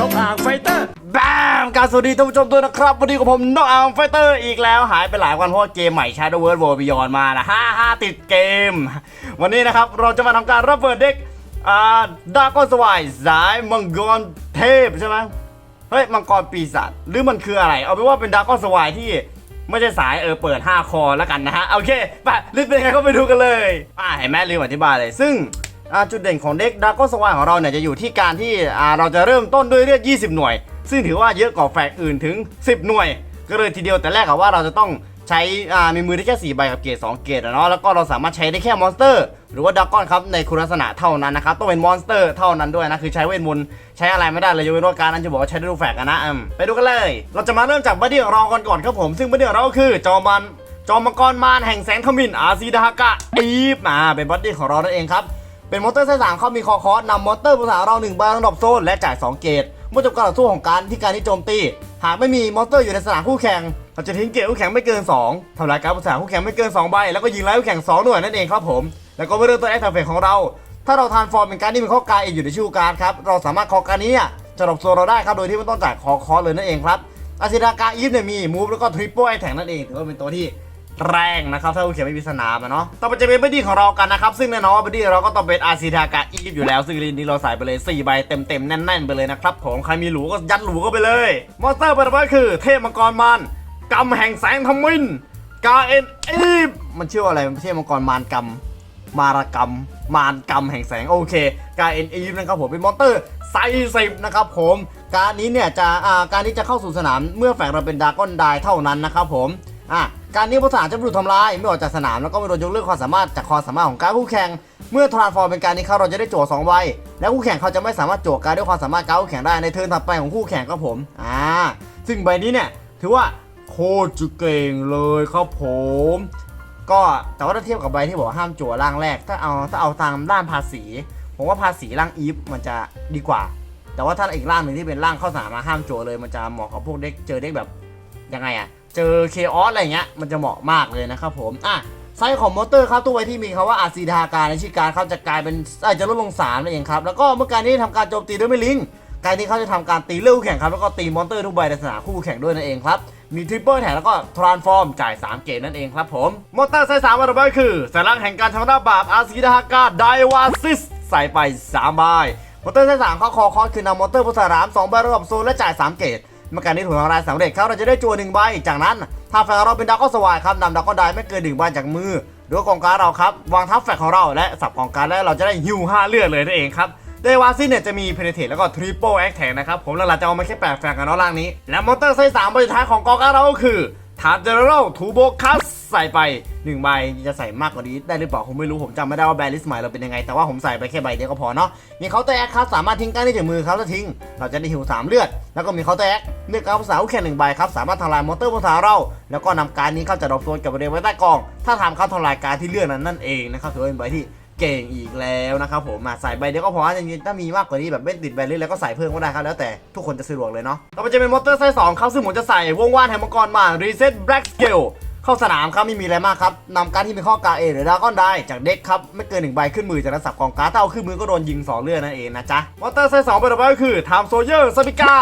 นกอ่างไฟเตอร์แบมการสวัสดีท่านผู้ชมด้วยนะครับ วันนี้กับผมนกอ่างไฟเตอร์อีกแล้วหายไปหลายวันเพราะเกมใหม่ Shadow World War Beyond มานะฮ่าฮ่าติดเกม วันนี้นะครับ เราจะมาทำการระเบิดเด็กอ่าดาก้อนสวายสายมังกรเทพใช่ไหมเฮ้ยมังกรปีศาจหรือมันคืออะไร เอาเป็นว่าเป็นดาก้อนสวายที่ไม่ใช่สายเออเปิด 5 คอแล้วกันนะฮะโอเคไปรีบเป็นยังไงก็ไปดูกันเลยอ่าเห็นไหมลืมอธิบายเลยซึ่ง จุดเด่นของเด็กดาร์กสว่ายของเราเนี่ยจะอยู่ที่การที่เราจะเริ่มต้นด้วยเลือด 20 หน่วย ซึ่งถือว่าเยอะกว่าแฟกอื่นถึง 10 หน่วย ก็เลยทีเดียวแต่แรกอะว่าเราจะต้องใช้มีมือได้แค่4ใบกับเกรด2เกรดอะเนาะแล้วก็เราสามารถใช้ได้แค่มอนสเตอร์ หรือว่าดักกอนครับในคุณลักษณะเท่านั้นนะครับต้องเป็นมอนสเตอร์เท่านั้นด้วยนะคือใช้เวทมนต์ใช้อะไรไม่ได้เลยยกเว้นว่าการนั้นจะบอกว่าใช้ได้รูแฟกนะอืมไปดูกันเลย เราจะมาเริ่มจากบัดดี้ของเราก่อนก่อนครับผมซึ่งบัดดี้ของเราคือจอมันจอมังกรมารแห่งแสงขมิ้นอาซีดาฮากะอีฟมาเป็นบัดดี้ของเรานั่นเองครับ เป็นมอเตอร์ไซส์สามเขามีคอคอสนำมอเตอร์ภาษาเราหนึ่งใบลงดรอปโซนและจ่าย 2 เกตเมื่อจบการต่อสู้ของการที่การที่โจมตี หากไม่มีมอเตอร์อยู่ในสนามคู่แข่งเราจะทิ้งเกตคู่แข่งไม่เกิน 2ทำลายการภาษาคู่แข่งไม่เกิน2ใบแล้วก็ยิงไล่คู่แข่ง2หน่วยนั่นเองครับผม แล้วก็เมื่อเริ่มต้นแอคทีฟของเรา ถ้าเราทานฟอร์มเป็นการที่มีข้อกายองอยู่ในชื่อการครับเราสามารถคอการนี้เนี่ยจะดรอปโซนเราได้ครับโดยที่ไม่ต้องจ่ายคอคอสเลยนั่นเองครับอาซิดากาอีฟเนี่ยมีมูฟแล้วก็ทริปเปิลไอแทงนั่นเองถือว่าเป็นตัวที่ แรงนะครับถ้าผู้เขียนไม่มีสนามอะเนาะต่อไปจะเป็นบัดดี้ของเรากันนะครับ ซึ่งแน่นอนว่าบัดดี้เราก็ต้องเป็นอาซิทากะอีฟอยู่แล้วซึ่งลินนี้เราใส่ไปเลย4ใบเต็มๆแน่นๆไปเลยนะครับผมใครมีหลูก็ยัดหลูก็ไปเลยมอนสเตอร์ประเภทคือเทพมังกรมารกำแห่งแสงทมินกาเอ็นอีฟมันชื่ออะไรมันเทพมังกรมารกำมารกรรม มารกรรมแห่งแสงโอเคกาเอ็นอีฟนะครับผมเป็นมอนสเตอร์ไซส์สิบนะครับผมการนี้เนี่ยจะอ่าการที่จะเข้าสู่สนามเมื่อแฝงเราเป็นดาก้อนไดเท่านั้นนะครับผมอะ การนี้ภาษาจะไม่ถูกทำลายไม่ออกจากสนามแล้วก็ไม่โดนยกเลิกความสามารถจากความสามารถของการคู่แข่งเมื่อทรานส์ฟอร์มเป็นการนี้เขาเราจะได้โจทย์สองใบและคู่แข่งเขาจะไม่สามารถโจทย์การด้วยความสามารถการคู่แข่งได้ในเทิร์นถัดไปของคู่แข่งครับผมอ่าซึ่งใบนี้เนี่ยถือว่าโคตรจะเก่งเลยครับผม ก็แต่ว่าถ้าเทียบกับใบที่บอกห้ามจั่วร่างแรก ถ้าเอาถ้าเอาตามด้านภาษี ผมว่าภาษีร่างอีฟมันจะดีกว่า แต่ว่าถ้าอีกร่างหนึ่งที่เป็นร่างเข้าสามมาห้ามจั่วเลยมันจะเหมาะกับพวกเด็กเจอเด็กแบบยังไงอะ เจอเคออสอะไรเงี้ยมันจะเหมาะมากเลยนะครับผมอะไซส์ของมอเตอร์ครับตัวไว้ที่มีคำว่าอาซีดาการในชื่อการเขาจะกลายเป็นอ่อจะลดลง3นั่นเองครับแล้วก็เมื่อการนี้ทำการโจมตีด้วยไม่ลิงการนี้เขาจะทำการตีเลือแข่งครับแล้วก็ตีมอนเตอร์ทุกใบในสนามคู่แข่งด้วยนั่นเองครับมีทริปเปิลแถมแล้วก็ทรานส์ฟอร์มจ่าย 3 เกตนั่นเองครับผมมอเตอร์ไซส์3วันต่อไปคือสัญลักษณ์แห่งการชำระบาปอาซีดาการไดวาซิสใส่ไป3ใบมอเตอร์ไซส์3เขาคอคอสคือนำมอเตอร์ภาษาราม2ใบระดับโซนและจ่าย 3 เกต เมื่อการนี้ถูกทำลายสำเร็จครับเราจะได้จัวหนึ่งใบ จากนั้นถ้าแฟนเราเป็นดาวก็สวายครับนำดาวก็ได้ไม่เกินหนึ่งใบจากมือด้วยกองการเราครับวางทับแฟกของเราและสับกองการดและเราจะได้ฮิวห้าเลือดเลยนั่นเองครับเดวาซินเนี่ยจะมีเพนเทตแล้วก็ทริปเปิลแอคแทนนะครับผมหลักๆจะเอามาแค่แปดแฟกกันเนาะล่างนี้ และมอนเตอร์ไซส์สามใบสุดท้ายของกองการเราก็คือ ทาร์เจอรัลทูโบคัสใส่ไป1ใบจะใส่มากกว่านี้ได้หรือเปล่าผมไม่รู้ผมจำไม่ได้ว่าแบรลิสใหม่เราเป็นยังไง แต่ว่าผมใส่ไปแค่ใบเดียวก็พอเนาะมีเคาน์เตอร์แอคครับสามารถทิ้งการได้จากมือครับถ้าทิ้ง เราจะได้หิว3เลือด แล้วก็มีเคาน์เตอร์แอคเลือกการภาษาคู่แข่หนึ่งใบครับสามารถทำลายมอเตอร์ภาษาเรา แล้วก็นำการนี้เข้าจัดดรอปโซนกับบริเวณไว้ใต้กอง ถ้าทำเข้าทำลายการที่เลือกนั้นนั่นเองนะครับถือเป็นใบที่ เก่งอีกแล้วนะครับผมมาใส่ใบเดียวก็พอจริงๆถ้ามีมากกว่านี้แบบไม่ติดใบเล่นแล้วก็ใส่เพิ่มก็ได้ครับแล้วแต่ทุกคนจะสะดวกเลยเนาะต่อไปจะเป็นมอเตอร์ไซส์สองครับซึ่งผมจะใส่วงว่านแห่งมังกรมารีเซ็ตแบล็กสเกลเข้าสนามครับไม่มีอะไรมากครับนำการที่มีข้อกาเอหรือดาก้อนได้จากเด็กครับไม่เกินหนึ่งใบขึ้นมือจากนั้นสับกองการ์ดถ้าเอาขึ้นมือก็โดนยิงสองเลือดนั่นเองนะจ๊ะมอเตอร์ไซส์สองเป็นต่อไปก็คือไทม์โซเยอร์สปิก้า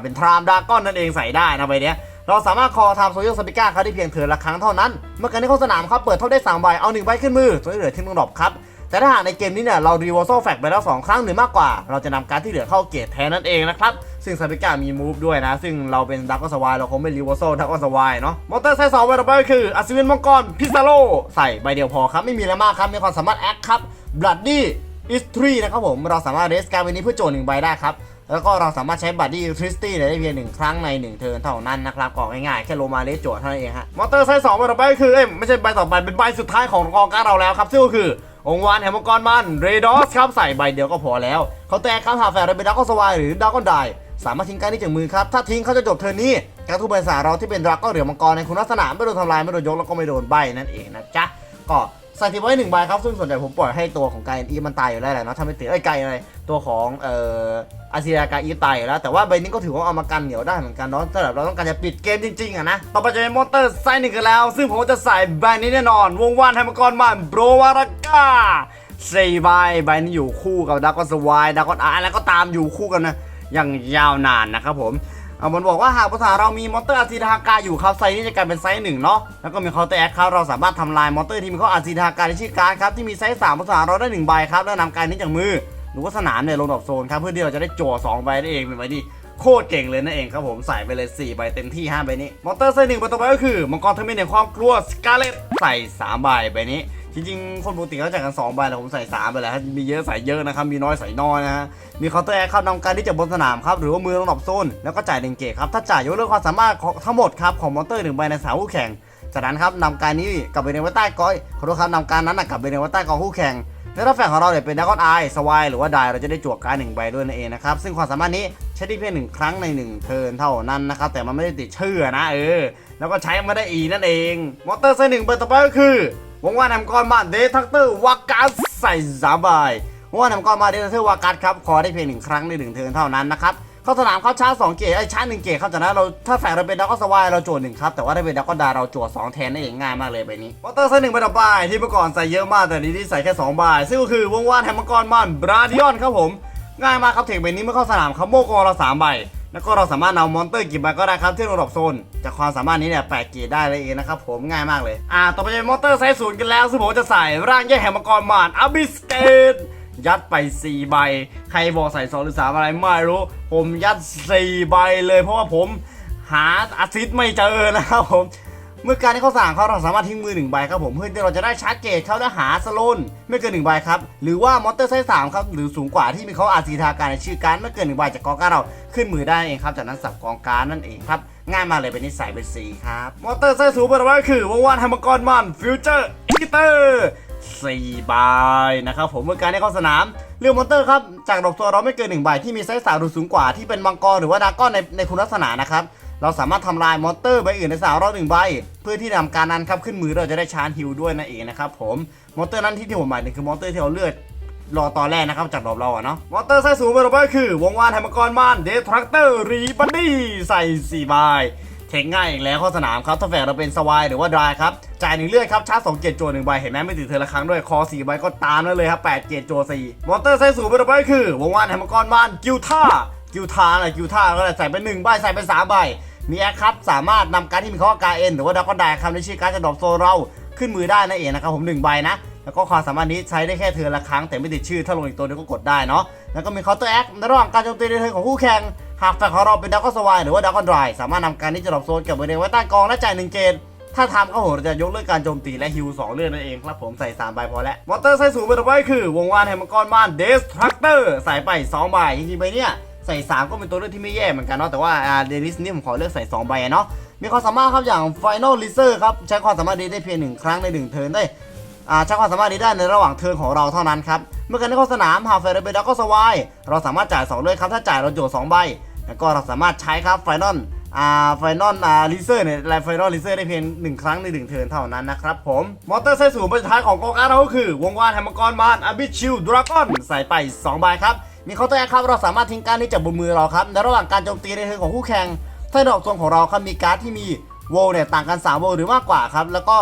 เป็นไทม์ดาก้อนนั่นเองใส่ได้นะใบเนี้ยเราสามารถคอไทม์โซเยอร์สปิก้าครับได้เพียงเถินละครั้งเท่านั้น เมื่อการที่เข้าสนามครับเปิดเท่าได้สามใบเอาหนึ่งใบขึ้นมือส่วนที่เหลือทิ้งลงดรอปครับ แต่ถ้าหากในเกมนี้เนี่ยเรารีวอลโซแฟกไปแล้ว2ครั้งหรือมากกว่า เราจะนำการดที่เหลือเข้าเกตแทนนั่นเองนะครับ ซึ่งซาบิก้ามีมูฟด้วยนะ ซึ่งเราเป็นดักก็สวายเราคงไม่รีวอลโซดักก็สวายเนาะมอเตอร์ไซส์สองใบต่อไปก็คืออัศวินมังกรพิซาโลใส่ใบเดียวพอครับไม่มีอะไรมากครับมีความสามารถแอคครับบลัดดี้อิสทรีนะครับผมเราสามารถเรสการ์ดใบนี้เพื่อโจทย์หนึ่งใบได้ครับแล้วก็เราสามารถใช้บัตดี้ทริสตี้ได้เพียงหนึ่งครั้งในหนึ่งเทิร์นเท่านั้นนะครับกองง่ายๆแค่โลมาเลสโจทย์เท่านั้นเองฮะมอเตอร์ไซส์สองใบต่อไปก็คือเอ้ยไม่ใช่ใบต่อไปเป็นใบสุดท้ายของกองการเราแล้วครับซึ่งก็คือ องค์วานแห่งมังกรมันเรดอสครับใส่ใบเดียวก็พอแล้ว เขาแตกครับหาแฝดเป็นดราก็สวายหรือดราก็ได้สามารถทิ้งการนี้จากมือครับ ถ้าทิ้งเขาจะจบเทอร์นี้การทุบใบสาเราที่เป็นดราก้อนเหลือมังกรในคุณลักษณะไม่โดนทำลายไม่โดนยกแล้วก็ไม่โดนใบนั่นเองนะจ๊ะก็ ใส่ทิ้งไว้หนึ่งใบครับ ซึ่งส่วนใหญ่ผมปล่อยให้ตัวของกายอีมันตายอยู่แล้วแหละเนาะถ้าไม่ติดไอ้ยไกลอะไรตัวของเอ่ออาเซียกาอีตายอยู่แล้ว แต่ว่าใบนี้ก็ถือว่าเอามากันเหนียวได้เหมือนกันเนาะสำหรับเราต้องการจะปิดเกมจริงๆอะนะ ต่อไปจะเป็นมอนเตอร์ไซน์หนึ่งกันแล้ว ซึ่งผมจะใส่ใบนี้แน่นอน วงวานแห่งมังกรมันโบรวารากาสี่ใบใบนี้อยู่คู่กับดากอนสวายดากอนอาร์แล้วก็ตามอยู่คู่กันนะอย่างยาวนานนะครับผม อามันบอกว่าหากภาษาเรามีมอนเตอร์อาซีทากาอยู่ครับไซส์นี้จะกลายเป็นไซส์หนึ่งเนาะแล้วก็มีเคาน์เตอร์แอคครับเราสามารถทำลายมอนเตอร์ที่มีข้ออาซีทากาในชื่อการ์ดครับที่มีไซส์สามภาษาเราได้หนึ่งใบครับแล้วนำการนี้จากมือหรือว่าสนามเนี่ยลงดอกโซนครับเพื่อที่เราจะได้จั่วสองใบนั่นเองเป็นใบที่โคตรเก่งเลยนั่นเองครับผมใส่ไปเลย 4 ใบเต็มที่ 5 ใบนี้ มอนเตอร์ไซส์หนึ่งใบต่อไปก็คือมังกรเทอร์มินในความกลัวสกาเลตใส่ 3 ใบใบนี้ จริงๆ คนปกติเขาจ่ายกัน2ใบแต่ผมใส่3ไปแล้วมีเยอะใส่เยอะนะครับ มีน้อยใส่น้อยนะฮะ มีเคาน์เตอร์แอคครับนำการที่จากบนสนามครับ หรือว่ามือลงดอกโซนแล้วก็จ่ายหนึ่งเกตครับ ถ้าจ่ายยกเลิกความสามารถทั้งหมดครับของมอนเตอร์หนึ่งใบในสนามคู่แข่ง จากนั้นครับนำการนี้กลับไปในไว้ใต้ก้อยขอโทษครับนำการนั้นกลับไปในไว้ใต้กองคู่แข่งแล้วถ้าแฝงของเราเนี่ยเป็นดากอนไอสวายหรือว่าไดเราจะได้จวกการดหนึ่งใบด้วยนั่นเองนะครับ ซึ่งความสามารถนี้ใช้ได้เพียงหนึ่งครั้งในหนึ่งเทิร์นเท่านั้นนะครับ แต่มันไม่ได้ติดชื่อนะเออ แล้วก็ใช้มาได้อีนั่นเอง มอเตอร์ไซค์หนึ่งเบต่อไปก็คือ วงว่านำกรมาเดทักเตอร์วากัสใส่สามใบวงว่านำกรมาเดทักเตอร์วากัสครับขอได้เพียงหนึ่งครั้งในหนึ่งเทิร์นเท่านั้นนะครับเข้าสนามเขาชาร์จสองเกตไอชาร์จหนึ่งเกตครับจากนั้นเราถ้าแฝงเราเป็นดักก็สวายเราโจทย์หนึ่งครับ แต่ว่าถ้าเป็นดักก็ดาเราโจทย์สองแทนนั่นเองง่ายมากเลยใบนี้วอเตอร์ไซหนึ่งใบต่อไปที่เมื่อก่อนใส่เยอะมากแต่นี้ที่ใส่แค่2ใบซึ่งก็คือวงว่านแฮมมังกรมันบราดิออนครับผมง่ายมากครับเทคใบนี้เมื่อเข้าสนามครับโมกอเราสามใบ แล้วก็เราสามารถเอามอนเตอร์กี่ใบก็ได้ครับที่ระดับโซน จากความสามารถนี้เนี่ยแปดเกตได้เลยเองนะครับผมง่ายมากเลย อ่า ต่อไปเป็นมอนเตอร์ไซส์ศูนย์กันแล้วซึ่งผมจะใส่ร่างแย่แหมมังกรมานอบิสเกตยัดไป 4 ใบ ใครบอกใส่ 2 หรือ 3 อะไรไม่รู้ ผมยัด 4 ใบเลยเพราะว่าผมหาอาซิสไม่เจอนะครับผม เมื่อการที่เขาสั่งเขาเราสามารถทิ้งมือหนึ่งใบครับผมเพื่อที่เราจะได้ชาร์จเกตเขาและหาสโลนไม่เกินหนึ่งใบครับหรือว่ามอนเตอร์ไซส์สามครับหรือสูงกว่าที่มีเขาอาซีทาการในชื่อการไม่เกินหนึ่งใบจากกองการเราขึ้นมือได้เองครับจากนั้นสับกองการนั่นเองครับง่ายมากเลยเป็นนิสัยเป็นสีครับมอนเตอร์ไซส์สูงเป็นอะไรคือวงวานแฮมังกรมันฟิวเจอร์อิกิเตอร์สี่ใบนะครับผมเมื่อการที่เข้าสนามเรื่องมอนเตอร์ครับจากดอกตัวเราไม่เกินหนึ่งใบที่มีไซส์สามหรือสูงกว่าที่เป็นมังกรหรือว่าดาก้อนในในคุณลักษณะนะครับ เราสามารถทำลายมอนเตอร์ใบอื่นในสาวเราหนึ่งใบ เพื่อที่นำการนั้นครับขึ้นมือเราจะได้ชาร์จฮิลด้วยนั่นเองนะครับผมมอนเตอร์นั้นที่ที่ผมหมายถึงคือมอนเตอร์ที่เราเลือดรอตอนแรกนะครับจากดอกเราอะเนาะมอนเตอร์ไซส์สูงไปต่อไปคือ วงวานไฮมังกรมานเดทรัคเตอร์รีบันดี้ใส่สี่ใบเทคง่ายอีกแล้วข้าสนามครับถ้าแฝงเราเป็นสวายหรือว่าดรายครับจ่ายหนึ่งเลือดครับชาร์จสองเกตโจหนึ่งใบเห็นไหมไม่ติดเธอละครั้งด้วยคอสี่ใบก็ตามนั่นเลยครับแปดเกตโจสี่มอนเตอร์ไซส์สูงไปต่อไปคือ วงวานแฮมมังกรมานกิลท่ากิลท่าอะไรกิลท่าก็ใส่ไปหนึ่งใบใส่ไปสามใบ มีแอคครับสามารถนำการที่มีข้อกาเอ็นหรือว่าดักก็ได้คำในชื่อการจะดรอปโซเราขึ้นมือได้นั่นเองนะครับผมหนึ่งใบนะแล้วก็ความสามารถนี้ใช้ได้แค่เทือละครั้งแต่ไม่ติดชื่อ ถ้าลงอีกตัวนึงก็กดได้เนาะ แล้วก็มีเคาน์เตอร์แอคในระหว่างการโจมตีในเทิร์นของคู่แข่ง หากแฟนของเราเป็นดักก็สวายหรือว่าดักก็ดรายสามารถนำการที่จะดรอปโซนเก็บไว้ในไว้ใต้กองและจ่ายหนึ่งเกตถ้าทำก็โหจะยกเลิกการโจมตีและฮิว2เลื่อดนั่นเองครับผมใส่3ใบพอแล้ว มอเตอร์ไซส์สูงไปต่อไปคือ วงวานแห่งมังกรมานเดสทรัคเตอร์ใส่ไป2ใบจริงๆใบเนี้ย ใส่ 3 ก็เป็นตัวเลือกที่ไม่แย่เหมือนกันเนาะแต่ว่าเดนิสนี่ผมขอเลือกใส่ 2 ใบเนาะมีความสามารถครับอย่าง Final l i z e r ครับใช้ความสามารถนี้ได้เพียงหนึ่งครั้งในหนึ่งเทิร์นได้ใช้ความสามารถนี้ได้ในระหว่างเทิร์นของเราเท่านั้นครับเมื่อการที่เข้าสนามหากเฟรเบดักก็สวายเราสามารถจ่าย2เลือดครับถ้าจ่ายเราโจทย์2ใบแล้วก็เราสามารถใช้ครับไฟนอลอ่าไฟนอลอ่าลิเซอร์เนี่ยไฟนอลลิเซอร์ได้เพียงหนึ่งครั้งในหนึ่งเทิร์นเท่านั้นนะครับผม มอเตอร์ไซส์สูงใบสุดท้ายของกองการเราก็คือ วงวานแฮมมังกรมานอาบิชิลดราก้อนใส่ไป2ใบครับ มีเคาน์เตอร์แอคครับเราสามารถทิ้งการดนี้จากบนมือเราครับในระหว่างการโจมตีในเทิร์นของคู่แข่งถ้าดอกทรงของเราครับมีการ์ดที่มีโวเนี่ยต่างกัน3โวหรือมากกว่าครับแล้วก็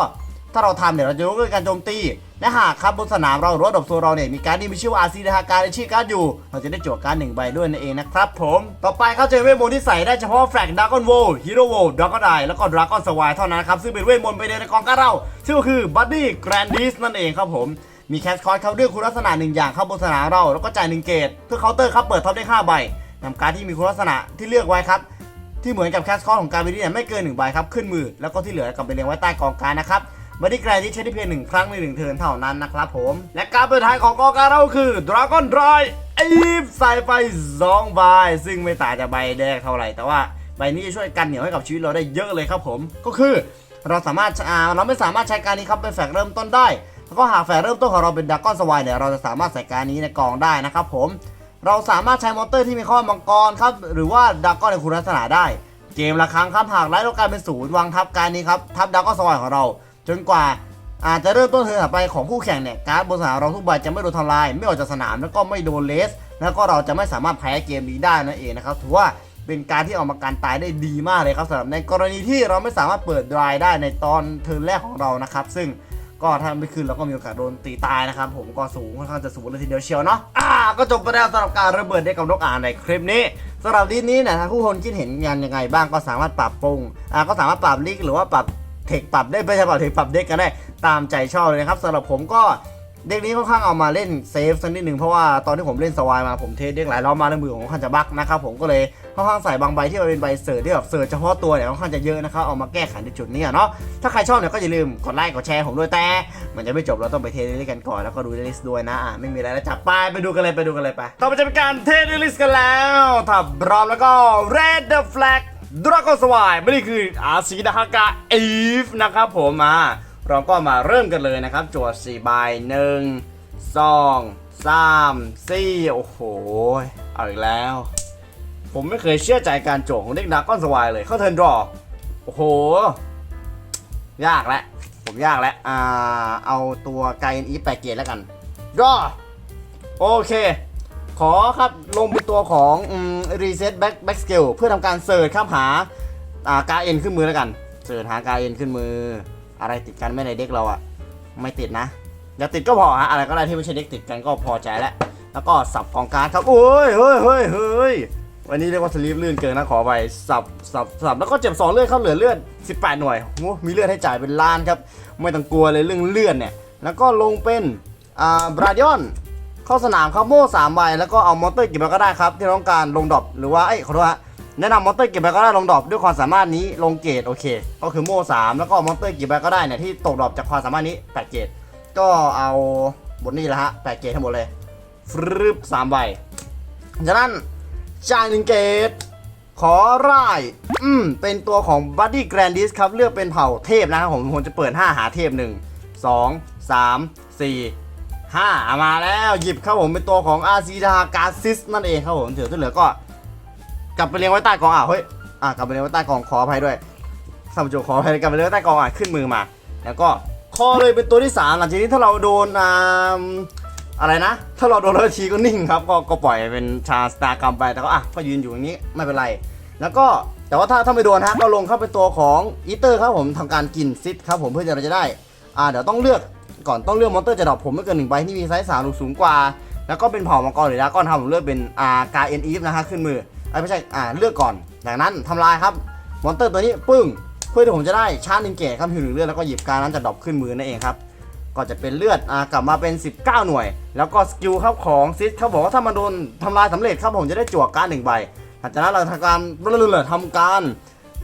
ถ้าเราทำเนี่ยเราจะยกเลิกการโจมตีและหากครับบนสนามเราหรือว่าดอกโซเราเนี่ยมีการดที่มีชื่อว่าอาซีดาฮาการในชื่อการ์ดอยู่ เราจะได้จั่วการ์ดหนึ่งใบด้วยนั่นเองนะครับผมต่อไปเขาเจอเวทมนต์ที่ใส่ได้เฉพาะแฟลกดากอนโวฮีโร่โวดากอนไดแล้วก็ดราก้อนสวายเท่านั้นครับซึ่งเป็นเวทมนต์ไปในกองการดเราชื่อก็คือบัดดี้แกรนดิสนั่นเองครับผม มีแคสคอร์สเขาด้วยคุณลักษณะหนึ่งอย่างเข้าบนสนามเราแล้วก็จ่ายหนึ่งเกตเพื่อเคาน์เตอร์ครับเปิดท็อปได้ห้าใบนำการดที่มีคุณลักษณะที่เลือกไว้ครับที่เหมือนกับแคสคอร์ของการบินเนี่ยไม่เกินหนึ่งใบครับขึ้นมือแล้วก็ที่เหลือกลับไปเรียงไว้ใต้กองการดนะครับบัดดี้แกรนดิสใช้ได้เพียงหนึ่งครั้งในหนึ่งเทิร์นเท่านั้นนะครับผมและการเปิดท้ายของกองการเราคือ Dragon Dry อีฟใส่ไป2ใบซึ่งไม่ต่างจากใบแดงเท่าไหร่แต่ว่าใบนี้จะช่วยกันเหนียวให้กับชีวิตเราได้เยอะเลยครับผม ก็คือเราสามารถเราไม่สามารถใช้การนี้ครับเป็นแฟกเริ่มต้นได้ แล้วก็หากแฟกเริ่มต้นของเราเป็นดากอนสวายเนี่ยเราจะสามารถใส่การนี้ในกองได้นะครับผม เราสามารถใช้มอนเตอร์ที่มีข้อมังกรครับหรือว่าดากอนในคุณลักษณะได้ เกมละครั้งครับหากไร้โลกาเป็นศูนย์วางทับการนี้ครับทับดากอนสวายของเรา จนกว่าอาจจะเริ่มต้นเทิร์นถัดไปของคู่แข่งเนี่ยการ์ดบนสนามเราทุกใบจะไม่โดนทำลาย ไม่ออกจากสนามแล้วก็ไม่โดนเลส แล้วก็เราจะไม่สามารถแพ้เกมนี้ได้นั่นเองนะครับถือว่าเป็นการที่ออกมาการตายได้ดีมากเลยครับสำหรับในกรณีที่เราไม่สามารถเปิดดรายได้ในตอนเทิร์นแรกของเรานะครับซึ่ง ก็ถ้าไม่ขึ้นเราก็มีโอกาสโดนตีตายนะครับ ผมก็สูงค่อนข้างจะสูงเลยทีเดียวเชียวเนาะอ่าก็จบไปแล้วสำหรับการระเบิดได้กับนกอ่านในคลิปนี้สำหรับดีนี้นี่ยทางผู้คนคิดเห็นงานยังไงบ้างก็สามารถปรับปรุงอ่าก็สามารถปรับลิกหรือว่าปรับเทคปรับได้ไม่ใช่ปรับเทคปรับเด็กกันได้ตามใจชอบเลยนะครับสำหรับผมก็ เด็กนี้ค่อนข้างเอามาเล่นเซฟสักนิดหนึ่งเพราะว่าตอนที่ผมเล่นสวายมาผมเทสเด็กหลายรอบมาในมือของค่อนจะบักนะครับผมก็เลยค่อนข้างใส่บางใบที่มันเป็นใบเสิร์ชที่แบบเสิร์ชเฉพาะตัวเนี่ยค่อนข้างจะเยอะนะครับเอามาแก้ไขในจุดนี้เนาะถ้าใครชอบเนี่ยก็อย่าลืมกดไลค์กดแชร์ผมด้วยแต่ มันจะไม่จบเราต้องไปเทสลิสต์กันก่อนแล้วก็ดูเลิส์ด้วยนะอะไม่มีอะไรแล้วจับไปไปดูกันเลยไปดูกันเลยไปต่อไปจะเป็นการเทสลิส์กันแล้วถ้าพร้อมแล้วก็ red the flag dragon s w i ไม่ได้คืออาซีดาฮากาอีฟนะครับผมมา เราก็มาเริ่มกันเลยนะครับโจทย์4ใบหนึ่งสองสามสี่โอ้โห เอาอีกแล้ว ผมไม่เคยเชื่อใจการโจทย์ของเด็กดาก้อนสวายเลย เข้าเทิร์นดรอโอ้โห ยากแล้วผมยากแล้วอ่า เอาตัวไกด์อีแปดเกียร์แล้วกันรอโอเค ขอครับลงเป็นตัวของรีเซ็ตแบ็คแบ็คสเกลเพื่อทำการเสิร์ชครับหาอ่ากาเอ็นขึ้นมือแล้วกัน เสิร์ชหากาเอ็นขึ้นมือ อะไรติดกันไม่ในเด็กเราอะไม่ติดนะอย่าติดก็พอฮะอะไรก็ได้ที่ไม่ใช่เด็กติดกันก็พอใจแล้วแล้วก็สับกองการดครับโอ้ยเฮ้ยเฮ้ยเฮ้ยวันนี้เรียกว่าสลีปลื่นเกินนะขอไปสับสับสับแล้วก็เจ็บสองเลือดเข้าเหลือเลือด18 หน่วยโอ้มีเลือดให้จ่ายเป็นล้านครับ ไม่ต้องกลัวเลยเรื่องเลือดเนี่ย แล้วก็ลงเป็นอ่าบราดิออนเข้าสนามครับโม่สามใบแล้วก็เอามอเตอร์ก็บไปก็ได้ครับที่ต้องการลงดรอปหรือว่าเอ้ขอโทษฮะ แนะนำมอเตอร์เก็บไปก็ได้ลงดรอปด้วยความสามารถนี้ลงเกรดโอเค ก็คือโม่สามแล้วก็มอเตอร์เก็บไปก็ได้เนี่ยที่ตกดรอปจากความสามารถนี้แปดเกรดก็เอาบทนี้แหละฮะแปดเกรดทั้งหมดเลยฟรึบสามใบจากนั้นจ่ายหนึ่งเกตขอร่ายอืมเป็นตัวของ Buddy Grandis ครับเลือกเป็นเผ่าเทพนะครับผมผมจะเปิด 5 หาเทพ 1 2 3 4 5อะมาแล้วหยิบครับผมเป็นตัวของอาซีดากาซิสนั่นเองครับผมเถือที่เหลือก็ กลับไปเลี้ยงไว้ใต้กองอะเฮ้ยอะกลับไปเลี้ยงไว้ใต้กองขออภัยด้วยสามจุขออภัยกลับไปเลี้ยงไว้ใต้กองอะขึ้นมือมา แล้วก็คอเลยเป็นตัวที่สามหลังจากนี้ถ้าเราโดนอ่าอะไรนะ ถ้าเราโดนแล้วทีก็นิ่งครับ ก็ก็ปล่อยเป็นชาสตาร์กรรมไปแต่ก็อะก็ยืนอยู่อย่างนี้ไม่เป็นไร แล้วก็แต่ว่าถ้าถ้าไม่โดนฮะก็ลงเข้าเป็นตัวของอีเตอร์ครับผมทำการกินซิดครับผมเพื่อจะเราจะได้อ่าเดี๋ยวต้องเลือกก่อนต้องเลือกมอนเตอร์จะดรอปผมไม่เกินหนึ่งใบที่มีไซส์สามหรือสูงกว่า แล้วก็เป็นเผ่ามังกรหรือดาก้อนครับผมเลือกเป็นอ่ากาเอ็นอีฟนะฮะขึ้นมือ ไอ้ไม่ใช่อ่าเลือกก่อนจากนั้นทำลายครับมอนเตอร์ตัวนี้ปึ้งเพื่อที่ผมจะได้ชาร์จหนึ่งเกตครับหิวหนึ่งเลือดแล้วก็หยิบการนั้นจะดรอปขึ้นมือนั่นเองครับก็จะเป็นเลือดอ่ากลับมาเป็น 19 หน่วย แล้วก็สกิลครับของซิสเขาบอกว่าถ้ามันโดนทำลายสำเร็จครับผมจะได้จั่วการหนึ่งใบหลังจากนั้นเราทำการเรื่อยๆทำการ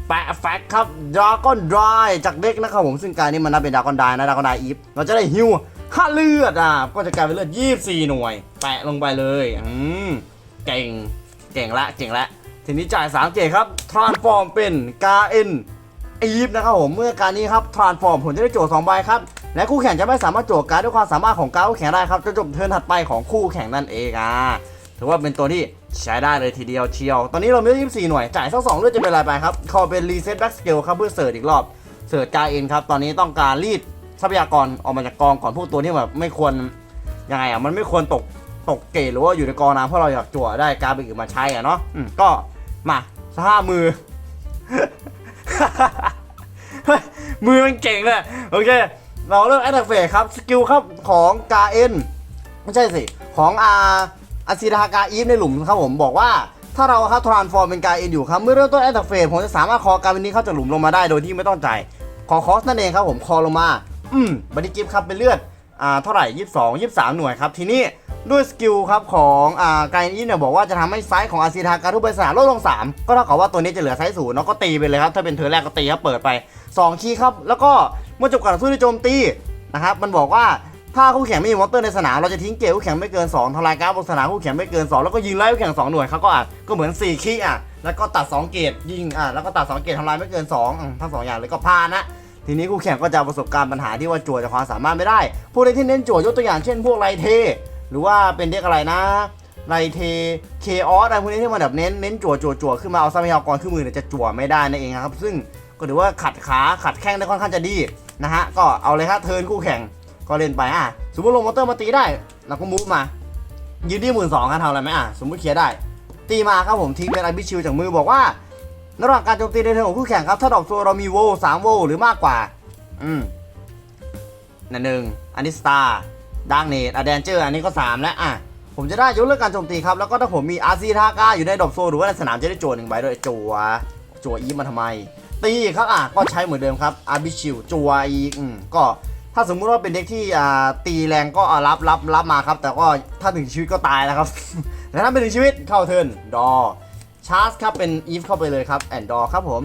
แปะแฟกครับดราก้อนดรายจากเด็กนะครับผมซึ่งการนี้มันนับเป็นดราก้อนดายนะดราก้อนดายอีฟเราจะได้ฮิวห้าเลือดอะก็จะกลายเป็นเลือด 24 หน่วย แปะลงไปเลยอืมเก่ง เก่งละเก่งละทีนี้จ่าย3เกตครับทรานส์ฟอร์มเป็นกาเอ็นอีฟนะครับผมเมื่อการนี้ครับทรานส์ฟอร์มผมจะได้โจทย์2ใบครับและคู่แข่งจะไม่สามารถโจทย์การด้วยความสามารถของการคู่แข่งได้ครับจนจบเทิร์นถัดไปของคู่แข่งนั่นเองอะถือว่าเป็นตัวที่ใช้ได้เลยทีเดียวเชียว ตอนนี้เรามี24 หน่วย จ่ายสักสองเลือดจะเป็นไรไปครับ คอเป็นรีเซ็ตแบ็กสเกลครับเพื่อเสิร์ชอีกรอบ เสิร์ชกาเอ็นครับ ตอนนี้ต้องการรีดทรัพยากรออกมาจากกองก่อนพวกตัวที่แบบไม่ควรยังไงอะ มันไม่ควรตก ตกเกรดหรือว่าอยู่ในกองน้ำเพราะเราอยากจั่วได้การดไปอื่นมาใช้อะเนาะอืมก็มาสห้ามือเฮ้ยมือมันเก่งเลยโอเค เราเริ่มแอตแทกเฟสครับสกิลครับของกาเอ็นไม่ใช่สิ ของอาอาซิดากาอีฟในหลุมครับผมบอกว่า ถ้าเราครับทรานส์ฟอร์มเป็นกาเอ็นอยู่ครับ เมื่อเริ่มต้นแอตแทกเฟสผมจะสามารถคอการเป็นนี้เข้าจากหลุมลงมาได้โดยที่ไม่ต้องจ่ายขอคอสนั่นเองครับผมคอลงมา อืมบันดี้กิฟต์ครับเป็นเลือดอ่าเท่าไหร่22 23หน่วยครับทีนี้ ด้วยสกิลครับของอ่าการอีฟเนี่ยบอกว่าจะทำให้ไซส์ของอาซิทาการทุกใบสนามลดลง 3 ก็เท่ากับว่าตัวนี้จะเหลือไซส์ศูนย์เนาะก็ตีไปเลยครับ ถ้าเป็นเธอแรกก็ตีครับเปิดไป 2 คีย์ครับ แล้วก็เมื่อจบการสู้ด้วยโจมตีนะครับมันบอกว่าถ้าคู่แข่งไม่มีมอนเตอร์ในสนามเราจะทิ้งเกมคู่แข่งไม่เกิน2ทำลายการ์ดบนสนามคู่แข่งไม่เกิน 2 แล้วก็ยิงไล่คู่แข่ง2หน่วยครับก็อะก็เหมือน 4 คีย์อะแล้วก็ตัด 2 เกตยิงอะแล้วก็ตัด 2 เกตทำลายไม่เกิน2อืมทั้งสองอย่างเลยก็พานะทีนี้คู่แข่งก็จะประสบการณ์ปัญหาที่ว่าจั่วจากความสามารถไม่ได้ ผู้ใดที่เน้นจั่วยกตัวอย่างเช่นพวกไรเท หรือว่าเป็นเด็กอะไรนะไรเทเคออสอะไรพวกนี้ที่มันแบบเน้นเน้นจั่วจั่วจั่วขึ้นมาเอาทรัพยากรขึ้นมือเนี่ยจะจั่วไม่ได้นั่นเองครับ ซึ่งก็ถือว่าขัดขาขัดแข้งได้ค่อนข้างจะดีนะฮะก็เอาเลยครับเทิร์นคู่แข่งก็เล่นไปอะสมมติลงมอเตอร์มาตีได้เราก็มูฟมา ยืนที่หมื่นสองกันทำอะไรไหมอะสมมติเคลียร์ได้ ตีมาครับผมทิ้งเป็นไอบิชิลจากมือบอกว่าระหว่างการโจมตีในเทิร์นของคู่แข่งครับถ้าดอกโซเรามีโวสามโวหรือมากกว่า อืมนั่นหนึ่งอันนี้สตาร์ ดังเนตอะแดนเจอร์อันนี้ก็ 3 แล้วอะผมจะได้ยกเลิกการโจมตีครับ แล้วก็ถ้าผมมีอาซีทาก้าอยู่ในดอกโซหรือว่าในสนามจะได้โจวหนึ่งใบด้วยจัวจัวอีฟมาทำไม ตีครับอะก็ใช้เหมือนเดิมครับอาบิชิวจัวอีกอืมก็ถ้าสมมุติว่าเป็นเด็กที่อ่าตีแรงก็รับรับรับมาครับ แต่ก็ถ้าถึงชีวิตก็ตายนะครับแต่ถ้าไม่ถึงชีวิตเข้าเทิร์นดอชาร์จครับเป็นอีฟเข้าไปเลยครับแอนดอครับผม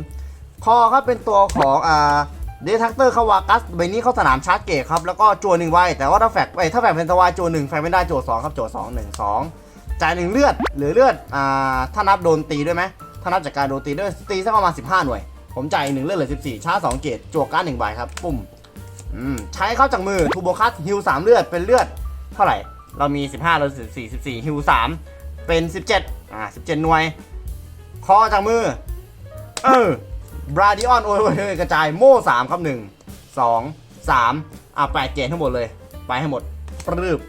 คอครับเป็นตัวของอ่า เดทักเตอร์คาวากัสใบนี้เข้าสนามชาร์จเกตครับ แล้วก็จัวหนึ่งไว้ แต่ว่าถ้าแฟกไปถ้าแฟกเป็นสวายจัวหนึ่งแฟกไม่ได้จัวสองครับจัวสองหนึ่งสองจ่ายหนึ่งเลือดหรือเลือดอ่าถ้านับโดนตีด้วยไหมถ้านับจากการโดนตีด้วยตีสักประมาณ15หน่วย ผมจ่ายหนึ่งเลือดเหลือ14ชาร์จสองเกตจัวการ์ดหนึ่งใบครับปุ่มอืมใช้เข้าจากมือทูโบคัสฮิลสามเลือดเป็นเลือด เท่าไหร่เรามี15เรา14 14ฮิล3เป็น17อ่า17หน่วย คอจากมือ เออ บราดิออนโอ้ยกระจายโม่สามครับหนึ่งสองสามอะแปดเกณฑ์ทั้งหมดเลย ไปให้หมดปรืบ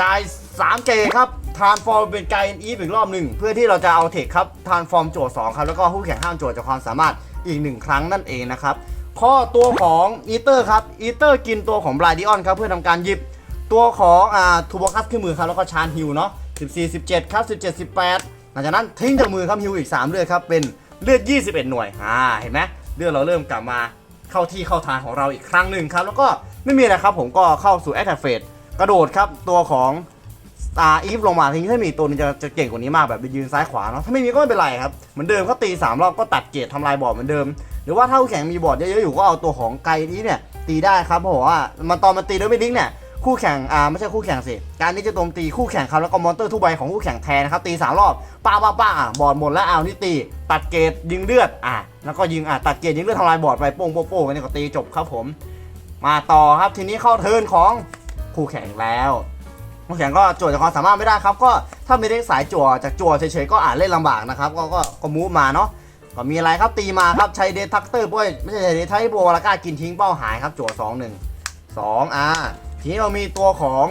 จ่ายสามเกณฑ์ครับทานฟอร์มเป็นไกด์อีฟอีกรอบหนึ่งเพื่อที่เราจะเอาเทคครับทานฟอร์มโจทย์สองครับแล้วก็คู่แข่งห้ามโจทย์จากความสามารถอีกหนึ่งครั้งนั่นเองนะครับข้อตัวของอีเตอร์ครับอีเตอร์กินตัวของบราดิออนครับเพื่อทำการหยิบตัวของอ่าทูบอคัสขึ้นมือครับแล้วก็ชานฮิวเนาะ14 17 ครับ 17 18หลังจากนั้นทิ้งจากมือครับฮิวอีก 3 เลือดครับเป็น เลือด 21 หน่วย อ่า เห็นไหมเลือดเราเริ่มกลับมาเข้าที่เข้าทางของเราอีกครั้งหนึ่งครับ แล้วก็ไม่มีอะไรครับ ผมก็เข้าสู่แอคแทฟเฟสกระโดดครับ ตัวของอาอีฟลงมาทีนี้ถ้ามีตัวนึงจะจะเก่งกว่านี้มากแบบไปยืนซ้ายขวาเนาะ ถ้าไม่มีก็ไม่เป็นไรครับ เหมือนเดิมก็ตี 3 รอบก็ตัดเกตทำลายบอร์ดเหมือนเดิม หรือว่าถ้าแข่งมีบอร์ดเยอะๆอยู่ก็เอาตัวของไกนี้เนี่ยตีได้ครับเพราะว่ามันตอนมันตีด้วยไม่ดิ้งเนี่ย คู่แข่งอ่าไม่ใช่คู่แข่งสิการที่จะโจมตีคู่แข่งครับแล้วก็มอนเตอร์ทุกใบของคู่แข่งแทนนะครับตีสามรอบป้าป้าป้าอะบอดหมดแล้วเอานี่ตีตัดเกตยิงเลือดอะแล้วก็ยิงอะตัดเกตยิงเลือดทำลายบอดไปโป้งโป้งโป้งอันนี้ก็ตีจบครับผม มาต่อครับทีนี้เข้าเทิร์นของคู่แข่งแล้วคู่แข่งก็โจทย์จากความสามารถไม่ได้ครับ ก็ถ้าไม่ได้สายจั่วจากจั่วเฉยๆก็อ่านเล่นลำบากนะครับ ก็ก็ก็มูฟมาเนาะก็มีอะไรครับตีมาครับใช้เดทักเตอร์ด้วยไม่ใช่เดทักโบแล้วก็กินทิ้งเป้าหายครับจั่วสองหนึ่งสองอ่า ทีนี้เรามีตัวของ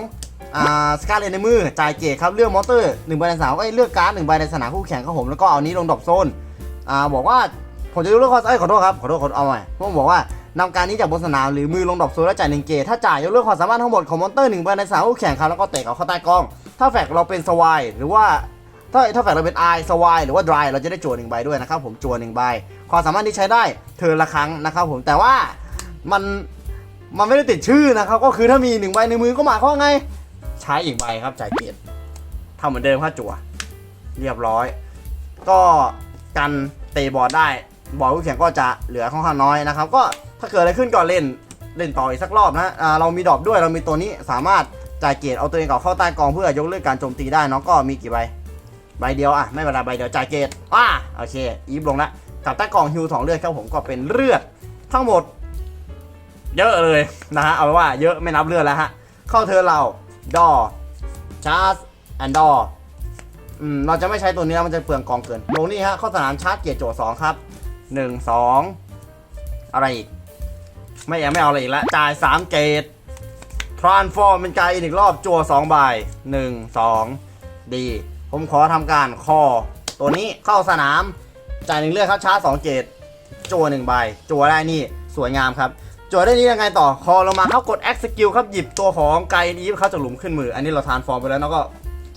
สกาเลนในมือจ่ายเกตครับเลือกมอเตอร์หนึ่งใบในสนามก็เลือกการ์ดหนึ่งใบในสนามคู่แข่งครับผมแล้วก็เอานี้ลงดรอปโซนอบอกว่าผมจะยกเลิกข้อเอ้ยขอโทษครับขอโทษขอเอาใหม่ผมบอกว่านำการนี้จากบนสนามหรือมือลงดรอปโซนแล้วจ่ายหนึ่งเกตถ้าจ่ายยกเลิกความสามารถทั้งหมดของมอนเตอร์หนึ่งใบในสนามคู่แข่งครับแล้วก็เตะเอาเข้าใต้กล้อง ถ้าแฟกเราเป็นสวายหรือว่าถ้าถ้าแฟกเราเป็นไอสวายหรือว่าดรายเราจะได้จั่วหนึ่งใบด้วยนะครับผมจั่วหนึ่งใบความสามารถที่ใช้ได้เธอละครั้งนะครับผมแต่ว่ามัน มันไม่ได้ติดชื่อนะครับ ก็คือถ้ามีหนึ่งใบในมือก็หมายความว่าไง ใช้อีกใบครับจ่ายเกียรติทำเหมือนเดิมครับจั่ว เรียบร้อย ก็กันเตะบอลได้บอลคู่แข่งก็จะเหลือค่อนข้างน้อยนะครับ ก็ถ้าเกิดอะไรขึ้นก็เล่นเล่นต่ออีกสักรอบนะเรามีดอปด้วยเรามีตัวนี้สามารถจ่ายเกียรติเอาตัวเองกลับเข้าใต้กองเพื่อยกเลิกการโจมตีได้เนาะก็มีกี่ใบใบเดียวอะไม่เป็นไรใบเดียวจ่ายเกตอ่าโอเคอีฟลงละกับใต้กองฮิวสองเลือดครับผมก็เป็นเลือด ทั้งหมด เยอะเลยนะฮะเอาไว้ว่าเยอะไม่นับเลือดแล้วฮะเข้าเธอเราดอชาร์จแอนดออืมเราจะไม่ใช้ตัวนี้แล้วมันจะเปลืองกองเกินลงนี่ฮะเข้าสนามชาร์จเกียร์โจทย์สองครับหนึ่งสองอะไรอีก ไม่ยังไม่เอาอะไรอีกแล้วจ่ายสามเกตทรานฟอร์มเป็นไกลอีกรอบจัวสองใบหนึ่งสองดี ผมขอทำการคอ ตัวนี้เข้าสนาม จ่ายหนึ่งเลือดครับชาร์จสองเกตจัวหนึ่งใบจัวได้นี่สวยงามครับ จัวได้นี้ยังไงต่อ คอลงมาเขากด X skill ครับ หยิบตัวของไกอีฟเขาจากหลุมขึ้นมือ อันนี้เราทานฟอร์มไปแล้วแล้วก็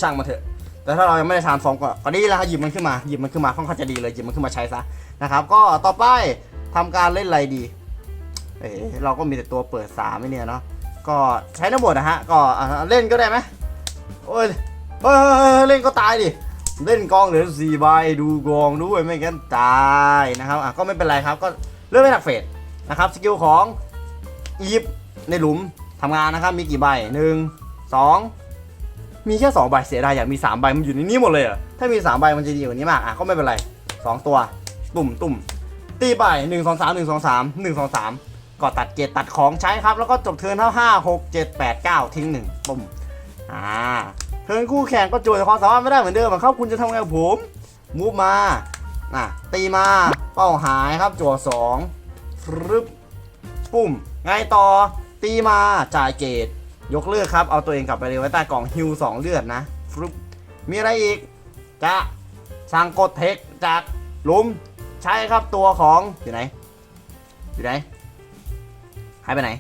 ช่างมาเถอะ แต่ถ้าเรายังไม่ได้ทานฟอร์มก็ก็ดีแล้วครับหยิบมันขึ้นมา หยิบมันขึ้นมาค่อนข้างจะดีเลย หยิบมันขึ้นมาใช้ซะนะครับ ก็ต่อไปทำการเล่นอะไรดี เอ๋เราก็มีแต่ตัวเปิดสามไม่เนี่ยเนาะ ก็ใช้ทั้งหมดนะฮะ ก็เล่นก็ได้ไหมโอ้ยเฮ้ยเฮ้ยเฮ้ยเล่นก็ตายดิ เล่นกองเหลือสี่ใบดูกองด้วยไม่งั้นตายนะครับ อะก็ไม่เป็นไรครับ ก็เลือกไม่หนักเฟสนะครับ สกิลของ อีฟในหลุมทำงานนะครับ มีกี่ใบหนึ่งสองมีแค่สองใบเสียดายอยากมีสามใบมันอยู่ในนี้หมดเลยเหรอถ้ามีสามใบมันจะดีกว่านี้มากอะก็ไม่เป็นไรสองตัวตุ่มตุ่มตีไปหนึ่งสองสามหนึ่งสองสามหนึ่งสองสามก็ตัดเกตตัดของใช้ครับ แล้วก็จบเทิร์นเท่าห้าหกเจ็ดแปดเก้าทิ้งหนึ่งปุ่มอ่าเทิร์นคู่แข่งก็โจยความสามารถไม่ได้เหมือนเดิมอะครับคุณจะทำไงกับผมมูฟมาอะตีมาเป้าหายครับจั่วสองฟรึบปุ่ม ไงต่อตีมาจ่ายเกตยกเลือกครับเอาตัวเองกลับไปเลยไว้ใต้กล่องฮิวสองเลือดนะฟรึบมีอะไรอีกจะสั่งกดเทคจากลุมใช้ครับตัวของอยู่ไหนอยู่ไหนหายไปไหน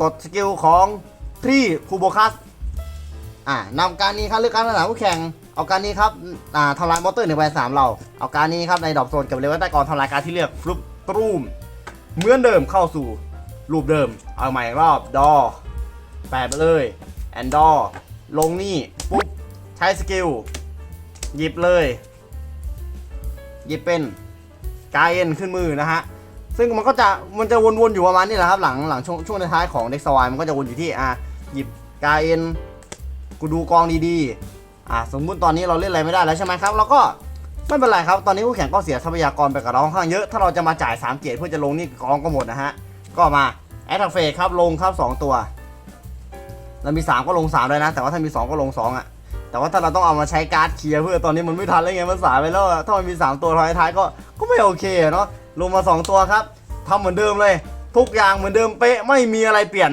กดสกิลของทรีคูโบคัสอ่านำการนี้ครับเลือกการสนามผู้แข่งเอาการนี้ครับอ่าทำลายมอเตอร์หนึ่งใบสามเราเอาการนี้ครับในดอกโซนกับเลเวลใต้กองทำลายการที่เลือกฟลุปตรูมเหมือนเดิมเข้าสู่ รูปเดิม เอาใหม่อีกรอบดอแปดไปเลยแอนดอลงนี่ ปุ๊บ ใช้สกิล หยิบเลย หยิบเป็นกายเอ็นขึ้นมือนะฮะ ซึ่งมันก็จะมันจะวนๆอยู่ประมาณนี้แหละครับ หลังหลังช่วงช่วงท้ายของเด็กสวายมันก็จะวนอยู่ที่อะหยิบกายเอ็นกูดูกองดีๆ อะสมมุติตอนนี้เราเล่นอะไรไม่ได้แล้วใช่ไหมครับเราก็ไม่เป็นไรครับ ตอนนี้ผู้แข่งก็เสียทรัพยากรไปกับเราค่อนข้างเยอะ ถ้าเราจะมาจ่าย3เกียรติเพื่อจะลงนี่กองก็หมดนะฮะ ก็มาแอตแทกเฟสครับลงครับสองตัวเรามี 3 ก็ลง3เลยนะ แต่ว่าถ้ามี 2 ก็ลง 2 อะ แต่ว่าถ้าเราต้องเอามาใช้การ์ดเคลียร์เพื่อตอนนี้มันไม่ทันแล้วไงมันสายไปแล้วถ้ามันมี 3 ตัวท้ายๆก็ก็ไม่โอเคเนาะลงมา 2 ตัวครับทำเหมือนเดิมเลย ทุกอย่างเหมือนเดิมเป๊ะไม่มีอะไรเปลี่ยน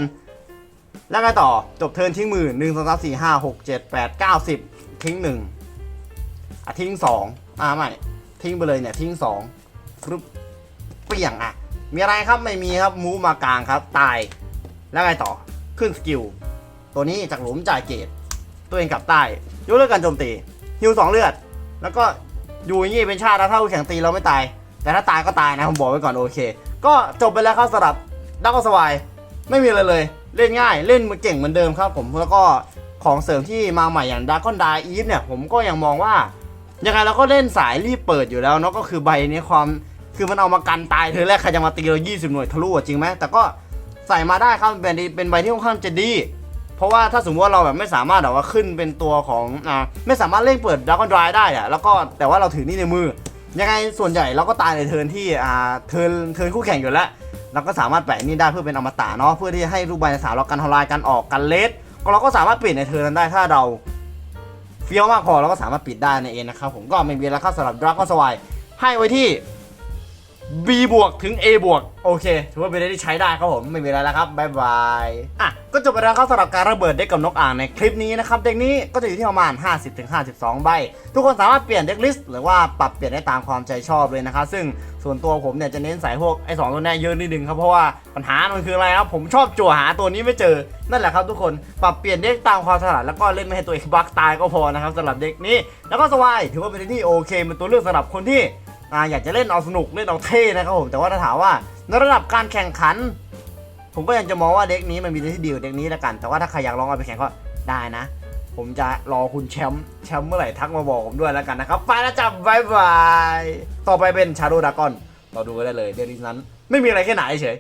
แล้วไงต่อจบเทิร์นทิ้งมือ1 2 3 4 5 6 7 8 9 10 ทิ้ง1อะทิ้ง2อ่าไม่ทิ้งไปเลยเนี่ยทิ้ง2ฟึบเปลี่ยงอะ มีอะไรครับไม่มีครับมูมากลางครับ ตาย แล้วไงต่อขึ้นสกิลตัวนี้จากหลุมจ่ายเกตตัวเองกลับใต้ยกเลิกการโจมตีฮิวสองเลือด แล้วก็อยู่อย่างนี้เป็นชาติถ้าคู่แข่งตีเราไม่ตาย แต่ถ้าตายก็ตายนะผมบอกไว้ก่อนโอเค ก็จบไปแล้วครับสำหรับดักก็สวายไม่มีอะไรเลย เล่นง่ายเล่นมันเก่งเหมือนเดิมครับผมแล้วก็ของเสริมที่มาใหม่อย่างดาร์คอนดาอีฟเนี่ยผมก็ยังมองว่ายังไงเราก็เล่นสายรีบเปิดอยู่แล้วเนาะก็คือใบนี้ความ คือมันเอามากันตายเธอแรกใครจะมาตีเรา 20 หน่วยทะลุอะจริงไหมแต่ก็ใส่มาได้ครับเป็นเป็นใบที่ค่อนข้างจะดี เพราะว่าถ้าสมมติว่าเราแบบไม่สามารถแบบว่าขึ้นเป็นตัวของอ่าไม่สามารถเร่งเปิดด r ก g นดรายได้อะแล้วก็แต่ว่าเราถือนี่ในมือ ยังไงส่วนใหญ่เราก็ตายในเทิร์นที่อ่าเทิร์นเทิร์นคู่แข่งอยู่แล้วเราก็สามารถแปะนี่ได้เพื่อเป็นอมตะเนาะเพื่อที่จะให้รูปใบสามเรากันทลายกันออกกันเลสก็เราก็สามารถปลี่ยนในเทิร์นนั้นได้ถ้าเราเฟี้ยวมากพอเราก็สามารถปิดได้ในเองนะครับผมก็ไม่มีแล้วครับสำหรับดราก้อนสวายให้ไว้ที่ B บวกถึง A บวกโอเคถือว่าเป็นอะไรที่ใช้ได้ครับผมไม่มีอะไรแล้วครับบายบายอะก็จบไปแล้วครับสำหรับการระเบิดเด็กกับนกอ่างในคลิปนี้นะครับเด็กนี้ก็จะอยู่ที่ประมาณ 50-52 ใบ ทุกคนสามารถเปลี่ยนเด็กลิสต์หรือว่าปรับเปลี่ยนได้ตามความใจชอบเลยนะครับซึ่งส่วนตัวผมเนี่ยจะเน้นใส่พวกไอ้สองตัวเนี้ยเยอะนิดนึงครับเพราะว่าปัญหามันคืออะไรครับผมชอบจั่วหาตัวนี้ไม่เจอนั่นแหละครับทุกคนปรับเปลี่ยนเด็กตามความถนัดแล้วก็เล่นไม่ให้ตัวเองบักตายก็พอนะครับสำหรับเด็กนี้ แล้วก็สวายถือว่าเป็นเด็กที่โอเคเป็นตัวเลือกสำหรับคนที่ อ่าอยากจะเล่นเอาสนุกเล่นเอาเท่นะครับผมแต่ว่าถ้าถามว่าในระดับการแข่งขัน ผมก็ยังจะมองว่าเด็กนี้มันมีที่ดีกว่าเด็กนี้แล้วกัน แต่ว่าถ้าใครอยากลองเอาไปแข่งก็ได้นะ ผมจะรอคุณแชมป์แชมป์เมื่อไหร่ทักมาบอกผมด้วยแล้วกันนะครับไปแล้วจ้ะบายบายต่อไปเป็นชาโดดากอนเราดูกันได้เลยเดลิสนั้น ไม่มีอะไรแค่ไหนเฉย